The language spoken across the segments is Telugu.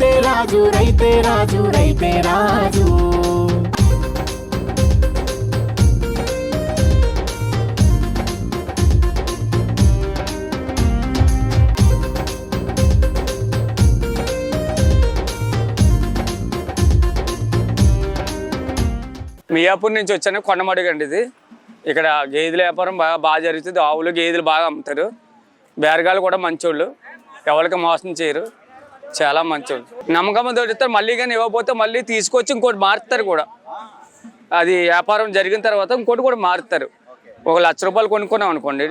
రైతే రాజు రైతే రాజు రైతే రాజు. మియాపూర్ నుంచి వచ్చాను కొండమడుగండి ఇది. ఇక్కడ గేదెల వ్యాపారం బాగా బాగా జరుగుతుంది. ఆవులు గేదెలు బాగా అమ్ముతారు. బేరగాలు కూడా మంచోళ్ళు. ఎవరికి మోసం చేయరు. చాలా మంచోళ్ళు నమ్మకం దొరుకుతారు మళ్ళీ కానీ ఇవ్వకపోతే మళ్ళీ తీసుకొచ్చి ఇంకోటి మారుతారు కూడా. అది వ్యాపారం జరిగిన తర్వాత ఇంకోటి కూడా మారుతారు. ఒక లక్ష రూపాయలు కొనుక్కున్నాం అనుకోండి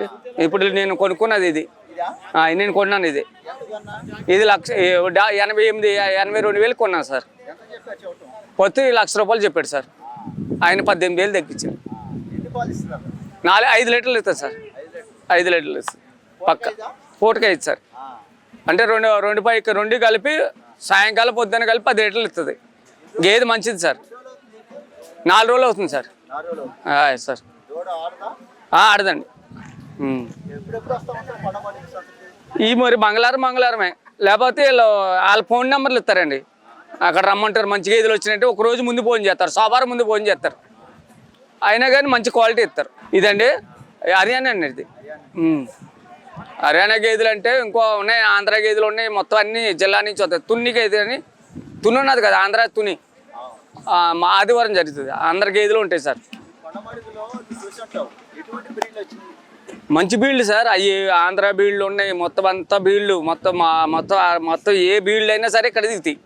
ఇప్పుడు నేను కొనుక్కున్నది ఇది. నేను కొన్నాను ఇది. ఇది లక్ష ఎనభై ఎనిమిది ఎనభై రెండు వేలు కొన్నాను సార్. పొత్తు లక్ష రూపాయలు చెప్పాడు సార్. ఆయన పద్దెనిమిది వేలు తగ్గించారు నాలుగు ఐదు లీటర్లు ఇస్తుంది సార్. ఐదు లీటర్లు ఇస్తారు పక్క. పూటకే ఇస్తుంది సార్. అంటే రెండు రెండు పై రెండు కలిపి సాయంకాలం పొద్దున్న కలిపి పది లీటర్లు ఇస్తుంది గేదె మంచిది సార్. నాలుగు రోజులు అవుతుంది సార్. సార్ ఆడదండి. ఈ మరి మంగళవారం మంగళవారమే. లేకపోతే వీళ్ళు వాళ్ళ ఫోన్ నెంబర్లు ఇస్తారండి. అక్కడ రమ్మంటారు మంచి గేదెలు వచ్చినట్టు ఒక రోజు ముందు ఫోన్ చేస్తారు. సోమవారం ముందు ఫోన్ చేస్తారు. అయినా కానీ మంచి క్వాలిటీ ఇస్తారు. ఇదండి హర్యానా అండి ఇది. హర్యానా గేదెలు అంటే ఇంకో ఉన్నాయి ఆంధ్ర గేదెలు ఉన్నాయి మొత్తం అన్ని జిల్లా నుంచి వస్తాయి. తున్ని గేదె అని తుని ఉన్నది కదా ఆంధ్ర తుని. మా ఆదివారం జరుగుతుంది. ఆంధ్ర గేదెలు ఉంటాయి సార్. మంచి బీళ్ళు సార్ అవి ఆంధ్ర బీళ్ళు ఉన్నాయి మొత్తం అంతా బీళ్ళు మొత్తం మా- మొత్తం మొత్తం ఏ బీళ్ళు అయినా సరే ఇక్కడ దిగుతాయి.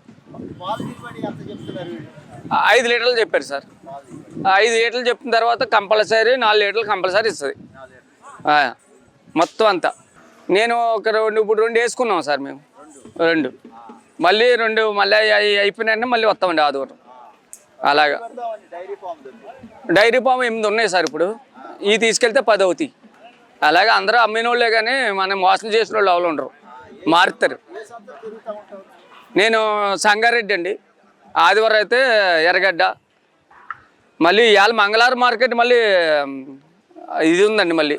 ఐదు లీటర్లు చెప్పారు సార్. ఐదు లీటర్లు చెప్పిన తర్వాత కంపల్సరీ నాలుగు లీటర్లు కంపల్సరీ ఇస్తుంది. మొత్తం అంతా. నేను ఒక రెండు ఇప్పుడు రెండు వేసుకున్నాం సార్ మేము. రెండు. మళ్ళీ రెండు మళ్ళీ అయి మళ్ళీ వస్తామండి ఆదివారం. అలాగా. డైరీ ఫామ్ ఎనిమిది ఉన్నాయి సార్ ఇప్పుడు. ఇవి తీసుకెళ్తే పది అవుతాయి. అలాగే అందరూ అమ్మిన వాళ్ళే కానీ మనం మోసం చేసిన వాళ్ళు ఎవరు ఉండరు. మారుతారు. నేను సంగారెడ్డి అండి. ఆదివారం అయితే ఎర్రగడ్డ. మళ్ళీ ఇవాళ మంగళవారం మార్కెట్ మళ్ళీ ఇది ఉందండి మళ్ళీ.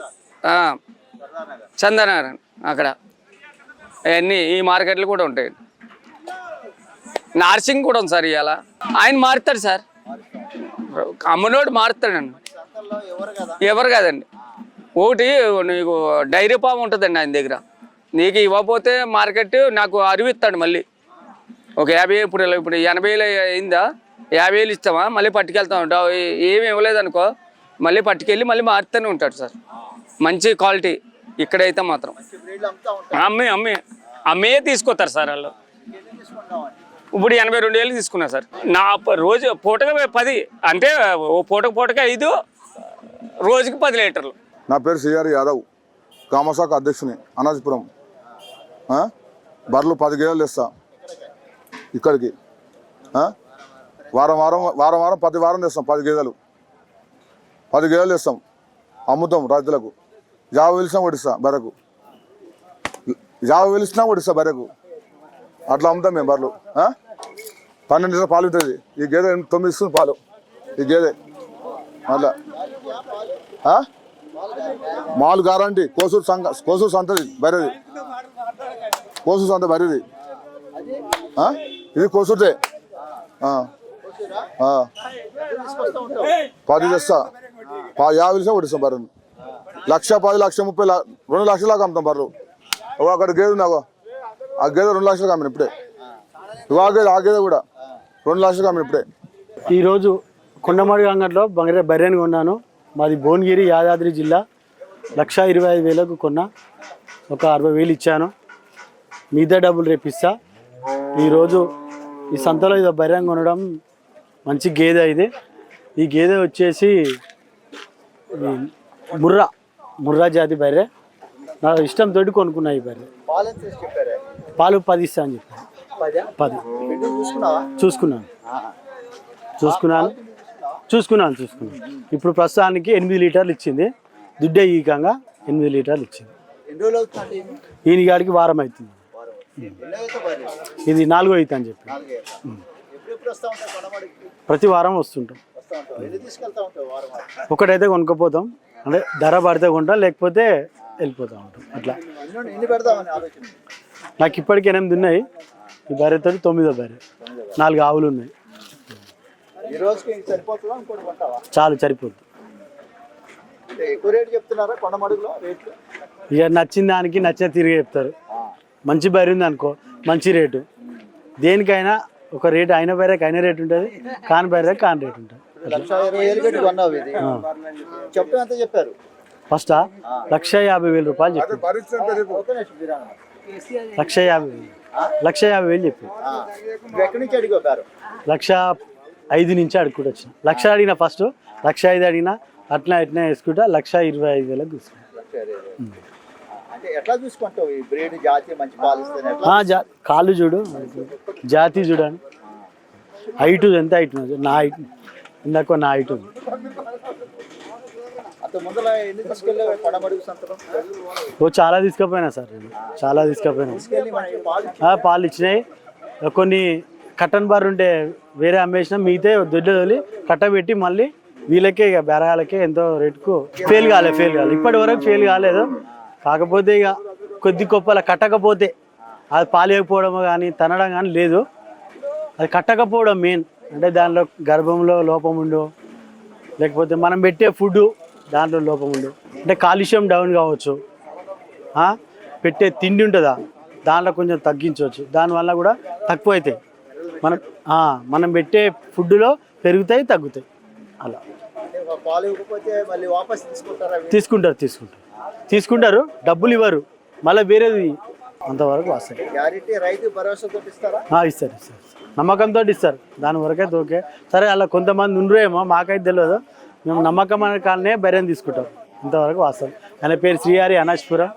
చందనగర్ అక్కడ. అవన్నీ ఈ మార్కెట్లు కూడా ఉంటాయి. నార్సింగ్ కూడా ఉంది సార్ ఇవాళ ఆయన మారుతాడు సార్. అమ్మనోడు మారుతాడండి ఎవరు కాదండి. ఒకటి నీకు డైరీ ఫామ్ ఉంటుందండి ఆయన దగ్గర. నీకు ఇవ్వకపోతే మార్కెట్ నాకు అరివిస్తాడు మళ్ళీ. ఒక యాభై ఇప్పుడు ఇప్పుడు ఎనభై వేలు అయిందా? యాభై వేలు ఇస్తామా? మళ్ళీ పట్టుకెళ్తా ఉంటావు ఏమి ఇవ్వలేదనుకో మళ్ళీ పట్టుకెళ్ళి మళ్ళీ మారుతూనే ఉంటాడు సార్. మంచి క్వాలిటీ. ఇక్కడైతే మాత్రం. అమ్మే అమ్మే. అమ్మే తీసుకొస్తారు సార్ వాళ్ళు. ఇప్పుడు ఎనభై రెండు వేలు తీసుకున్నా సార్. నా రోజు పూటగా పది అంటే ఓ పూటకు పూటగా ఐదు రోజుకి పది లీటర్లు. నా పేరు సిఆర్ యాదవ్. కామశాఖ అధ్యక్షుని అనాజపురం. బర్రెలు పది గేదెలు తెస్తా. ఇక్కడికి. వారం వారం వారం వారం పది వారం తెస్తాం పది గేదెలు పది గేదెలు తెస్తాం. అమ్ముతాం రైతులకు. జావ పిలిచినా కొడిస్తా బరకు. జావ పిలిచినా కొడిస్తా బరకు. అట్లా అమ్ముతాం మేము బర్రెలు పన్నెండు లీటర్ పాలు ఉంటుంది. ఈ గేదె తొమ్మిది ఇస్తుంది పాలు. ఈ గేదె అట్లా. మాలు గారంటీ కోసూరు సంఘ కోసూరు సంతది బర్రెది. కోసూరు సంత బరేది ఇది కోసూరుదే. పది తెస్తా. పా యాభై తెస్తా కొట్టిస్తాం బర్రెను. లక్ష పది లక్ష ముప్పై రెండు లక్షల దాకా అమ్ముతాం బర్రెలు. అక్కడ గేదె ఉంది ఆ గేదె రెండు లక్షలకు అమ్మిన ఇప్పుడే. ఆ గేదె ఆ గేదె కూడా రెండు లక్షలకు అమ్మిన ఇప్పుడే. ఈరోజు కొండమాడి అంగట్లో బంగారే బర్రెని కొన్నాను. మాది భువనగిరి యాదాద్రి జిల్లా. లక్ష ఇరవై ఐదు వేలకు కొన్నా ఒక అరవై వేలు ఇచ్చాను. మిగతా డబ్బులు రేపిస్తా ఈరోజు ఈ సంతలో ఇది బర్రెని కొనడం మంచి గేదె ఇది. ఈ గేదె వచ్చేసి ముర్రా. ముర్రా జాతి బర్రె. నా ఇష్టంతో కొనుక్కున్నా ఈ బర్రె. పాలు పది ఇస్తా అని చెప్పాను పది? చూసుకున్నాను. చూసుకున్నాను. చూసుకున్నాను చూసుకున్నాను. ఇప్పుడు ప్రస్తుతానికి ఎనిమిది లీటర్లు ఇచ్చింది. దుడ్డే ఈకంగా ఎనిమిది లీటర్లు ఇచ్చింది. ఈయన? గాడికి వారం అవుతుంది. ఇది నాలుగో అవుతుంది అని చెప్పి. ప్రతి వారం వస్తుంటాం. ఒకటైతే కొనుక్కపోతాం. అంటే ధర పడితే కొంటాం లేకపోతే వెళ్ళిపోతూ ఉంటాం. అట్లా. నాకు ఇప్పటికి ఎనిమిది ఉన్నాయి. ఈ బర్రెతో తొమ్మిదో బర్రె. నాలుగు ఆవులు ఉన్నాయి. చాలు సరిపోద్ది. ఇక నచ్చిన దానికి నచ్చిన తిరిగి చెప్తారు. మంచి బర్రె ఉంది అనుకో మంచి రేటు. దేనికైనా ఒక రేటు అయిన బర్రెకి అయిన రేటు ఉంటుంది కాని బర్రెకి కాని రేటు ఉంటుంది. లక్ష ఇరవై వేలు పెట్టి కొన్నావు ఇది. చెప్పు ఎంత చెప్పారు? ఫస్టా లక్ష యాభై వేలు రూపాయలు చెప్పి. లక్ష యాభై లక్ష యాభై వేలు చెప్పి. ఎక్కడి నుంచి అడిగావు పేరు? లక్ష ఐదు నుంచి అడుక్కుంటూ వచ్చిన. లక్ష అడిగిన ఫస్ట్ లక్ష ఐదు అడిగిన అట్లా ఇట్లా వేసుకుంటా లక్ష ఇరవై ఐదు వేలకు ఎట్లా చూసుకుంటావు? ఈ బ్రీడ్ జాతి మంచి పాలు జా కాళ్ళు చూడు జాతి చూడండి హైట్ ఎంత హైట్ నా హైట్. ఇందాక నా ఉంది ఓ చాలా తీసుకుపోయినా సార్ నేను. చాలా తీసుకుపోయినా. పాలు ఇచ్చినాయి. కొన్ని కట్టన్ బార్ ఉంటే వేరే అమ్మేసిన. మిగతా దొడ్డు వదిలి కట్టబెట్టి మళ్ళీ వీళ్ళకే ఇక బెరగాలకే ఎంతో రేటుకు ఫెయిల్ కాలేదు ఫెయిల్ కాలేదు ఇప్పటి వరకు ఫెయిల్ కాలేదు. కాకపోతే ఇక కొద్ది గొప్పల కట్టకపోతే అది పాలేకపోవడం కానీ తనడం కానీ లేదు. అది కట్టకపోవడం మెయిన్. అంటే దానిలో గర్భంలో లోపం ఉండు లేకపోతే మనం పెట్టే ఫుడ్ దాంట్లో లోపం ఉండు. అంటే కాలుష్యం డౌన్ కావచ్చు? పెట్టే తిండి ఉంటుందా? దాంట్లో కొంచెం తగ్గించవచ్చు. దానివల్ల కూడా తక్కువ అవుతాయి మనం మనం పెట్టే ఫుడ్లో పెరుగుతాయి తగ్గుతాయి. అలా? తీసుకుంటారు తీసుకుంటారు. తీసుకుంటారు డబ్బులు ఇవ్వరు. మళ్ళీ వేరేది అంతవరకు వస్తాయి. గ్యారెంటీ రైతు భరోసాతో ఇస్తారా? ఇస్తారు ఇస్తారు. నమ్మకంతో ఇస్తారు. దాని వరకైతే ఓకే సరే అలా కొంతమంది ఉండరేమో మాకైతే తెలియదు. మేము నమ్మకం అనే కాలనే బర్రెని తీసుకుంటాం. ఇంతవరకు వాస్తాం. ఆయన పేరు శ్రీహరి అనాజ్పురం.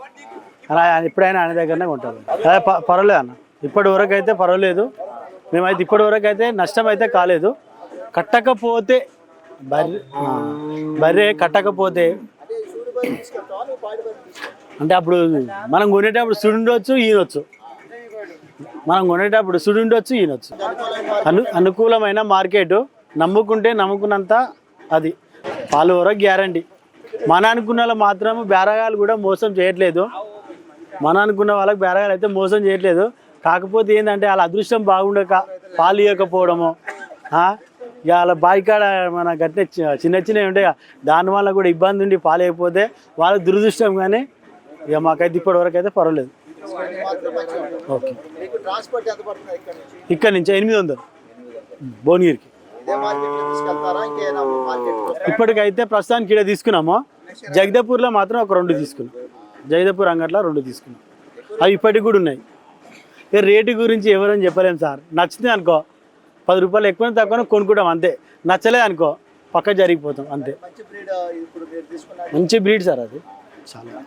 అలా ఆయన ఎప్పుడైనా ఆయన దగ్గరనే ఉంటారు. అదే పర్వాలేదు అన్న. ఇప్పటి వరకు అయితే పర్వాలేదు. మేమైతే ఇప్పటి వరకు అయితే నష్టం అయితే కాలేదు. కట్టకపోతే బర్రె బర్రె కట్టకపోతే అంటే అప్పుడు మనం కొనేటప్పుడు సుడుండొచ్చు ఈయనొచ్చు మనం కొనేటప్పుడు సుడుండొచ్చు ఈయనొచ్చు అను అనుకూలమైన మార్కెట్ నమ్ముకుంటే నమ్ముకున్నంత అది. పాలు వరకు గ్యారంటీ. మన అనుకున్న వాళ్ళు మాత్రం బేరగాలు కూడా మోసం చేయట్లేదు. మన అనుకున్న వాళ్ళకి బేరగాలు అయితే మోసం చేయట్లేదు. కాకపోతే ఏంటంటే వాళ్ళ అదృష్టం బాగుండక పాలు ఇవ్వకపోవడము ఇక వాళ్ళ బాయికాడ మన గట్టిన చిన్న చిన్నవి ఉంటాయి దానివల్ల కూడా ఇబ్బంది ఉండి పాలైపోతే వాళ్ళ దురదృష్టం కానీ ఇక మాకైతే ఇప్పటి వరకు అయితే పర్వాలేదు. ఓకే. ఇక్కడ నుంచి ఎనిమిది వందలు. భువనగిరికి. ఇప్పటికైతే ప్రస్తుతానికి ఇక్కడ తీసుకున్నాము. జగదపూర్లో మాత్రం ఒక రెండు తీసుకున్నాం. జగదపూర్ అంగట్లో రెండు తీసుకున్నాం. అవి ఇప్పటికి కూడా ఉన్నాయి. రేటు గురించి ఎవరని చెప్పలేము సార్. నచ్చింది అనుకో. పది రూపాయలు ఎక్కువ తక్కువ కొనుక్కుంటాం అంతే. నచ్చలేదు అనుకో పక్క జరిగిపోతాం అంతే. మంచి బ్రీడ్ సార్ అది. చాలా.